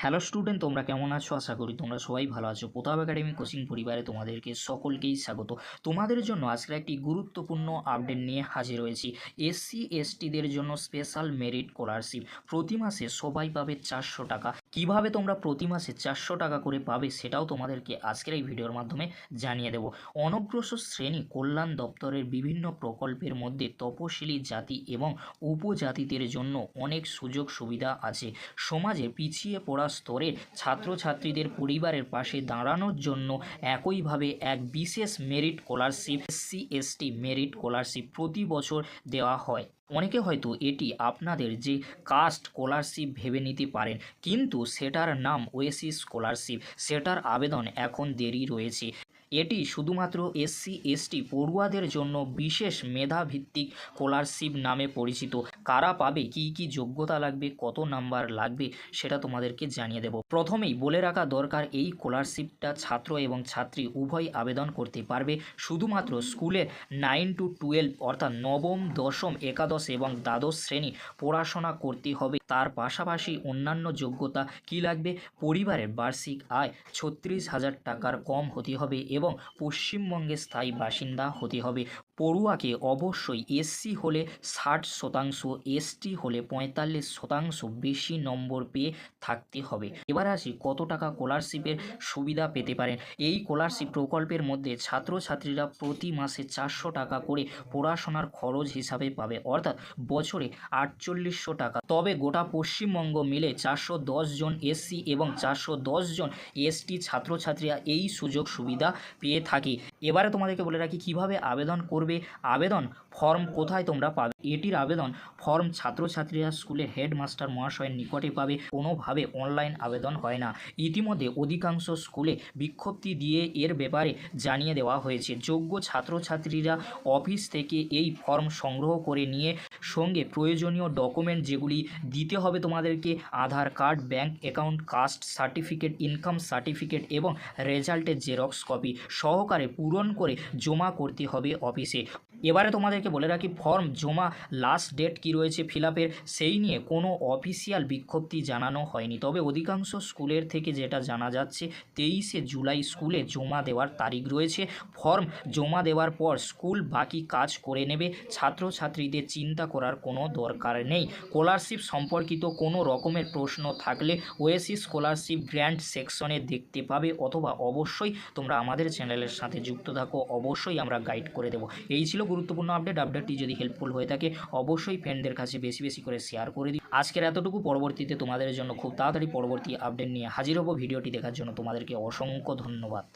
Hello student তোমরা কেমন আছো? আশা করি তোমরা সবাই ভালো আছো। প্রতাপ একাডেমি কোচিং পরিবারে তোমাদেরকে সকলকেই স্বাগত। তোমাদের জন্য আজকে একটি গুরুত্বপূর্ণ আপডেট নিয়ে হাজির হয়েছি। এসসি এসটিদের জন্য স্পেশাল মেরিট স্কলারশিপ প্রতি মাসে সবাই পাবে চারশো টাকা। কীভাবে তোমরা প্রতি মাসে চারশো টাকা করে পাবে সেটাও তোমাদেরকে আজকের এই ভিডিওর মাধ্যমে জানিয়ে দেব। অনগ্রসর শ্রেণি কল্যাণ দপ্তরের বিভিন্ন প্রকল্পের মধ্যে তপশিলি জাতি এবং উপজাতিদের জন্য অনেক সুযোগ সুবিধা আছে। সমাজে পিছিয়ে পড়া স্তরের ছাত্রছাত্রীদের পরিবারের পাশে দাঁড়ানোর জন্য একইভাবে এক বিশেষ merit scholarship, SC, ST merit scholarship প্রতি বছর দেওয়া হয়। অনেকে হয়তো এটি আপনাদের যে কাস্ট স্কলারশিপ ভেবে নিতে পারেন, কিন্তু সেটার নাম ওয়েসি স্কলারশিপ। সেটার আবেদন এখন দেরি রয়েছে। এটি শুধুমাত্র এসসি, এসটি পড়ুয়াদের জন্য বিশেষ মেধাভিত্তিক স্কলারশিপ নামে পরিচিত। কারা পাবে, কি কি যোগ্যতা লাগবে, কত নাম্বার লাগবে, সেটা তোমাদেরকে জানিয়ে দেব। প্রথমেই বলে রাখা দরকার, এই স্কলারশিপটা ছাত্র এবং ছাত্রী উভয় আবেদন করতে পারবে। শুধুমাত্র স্কুলের নাইন টু টুয়েলভ, অর্থাৎ নবম, দশম, একাদশ এবং দ্বাদশ শ্রেণি পড়াশোনা করতে হবে। তার পাশাপাশি অন্যান্য যোগ্যতা কি লাগবে? পরিবারের বার্ষিক আয় ছত্রিশ হাজার টাকার কম হতে হবে এবং পশ্চিমবঙ্গে স্থায়ী বাসিন্দা হতে হবে। পড়ুয়াকে অবশ্যই এসসি হলে ষাট শতাংশ, এসটি হলে পঁয়তাল্লিশ শতাংশ বেশি নম্বর পেয়ে থাকতে হবে। এবার আসি, কত টাকা স্কলারশিপের সুবিধা পেতে পারেন? এই স্কলারশিপ প্রকল্পের মধ্যে ছাত্রছাত্রীরা প্রতি মাসে চারশো টাকা করে পড়াশোনার খরচ হিসাবে পাবে। অর্থাৎ বছরে আটচল্লিশশো টাকা। তবে গোটা পশ্চিমবঙ্গ মিলে চারশো জন এসসি এবং চারশো জন এসটি ছাত্রছাত্রীরা এই সুযোগ সুবিধা পেয়ে থাকে। এবারে তোমাদেরকে বলে রাখি, কীভাবে আবেদন করবে আবেদন? ফর্ম কোথায় তোমরা পাবে? এটির আবেদন ফর্ম ছাত্রছাত্রীরা স্কুলের হেডমাস্টার মহাশয়ের নিকটে পাবে। কোনোভাবে অনলাইন আবেদন হয় না। ইতিমধ্যে অধিকাংশ স্কুলে বিজ্ঞপ্তি দিয়ে এর ব্যাপারে জানিয়ে দেওয়া হয়েছে। যোগ্য ছাত্রছাত্রীরা অফিস থেকে এই ফর্ম সংগ্রহ করে নিয়ে সঙ্গে প্রয়োজনীয় ডকুমেন্ট যেগুলি দিতে হবে তোমাদেরকে, Aadhaar card, bank account, caste certificate, income certificate এবং রেজাল্টের জেরক্স কপি সহকারে পূরণ করে জমা করতে হবে অফিসে। she এবারে তোমাদেরকে বলে রাখি ফর্ম জমা লাস্ট ডেট কি রয়েছে ফিল সেই নিয়ে কোনো অফিসিয়াল বিজ্ঞপ্তি জানানো হয়নি। তবে অধিকাংশ স্কুলের থেকে যেটা জানা যাচ্ছে, তেইশে জুলাই স্কুলে জমা দেওয়ার তারিখ রয়েছে। ফর্ম জমা দেওয়ার পর স্কুল বাকি কাজ করে নেবে, ছাত্রছাত্রীদের চিন্তা করার কোনো দরকার নেই। স্কলারশিপ সম্পর্কিত কোনো রকমের প্রশ্ন থাকলে ওয়েসি স্কলারশিপ গ্র্যান্ট সেকশনে দেখতে পাবে, অথবা অবশ্যই তোমরা আমাদের চ্যানেলের সাথে যুক্ত থাকো, অবশ্যই আমরা গাইড করে দেবো। এই ছিল গুরুত্বপূর্ণ আপডেট আপডেটটি যদি হেল্পফুল হয়ে থাকে, অবশ্যই ফ্রেন্ডদের কাছে বেশি বেশি করে শেয়ার করে দিই আজকের এতটুকু, পরবর্তীতে তোমাদের জন্য খুব তাড়াতাড়ি পরবর্তী আপডেট নিয়ে হাজির হব। ভিডিওটি দেখার জন্য তোমাদেরকে অসংখ্য ধন্যবাদ।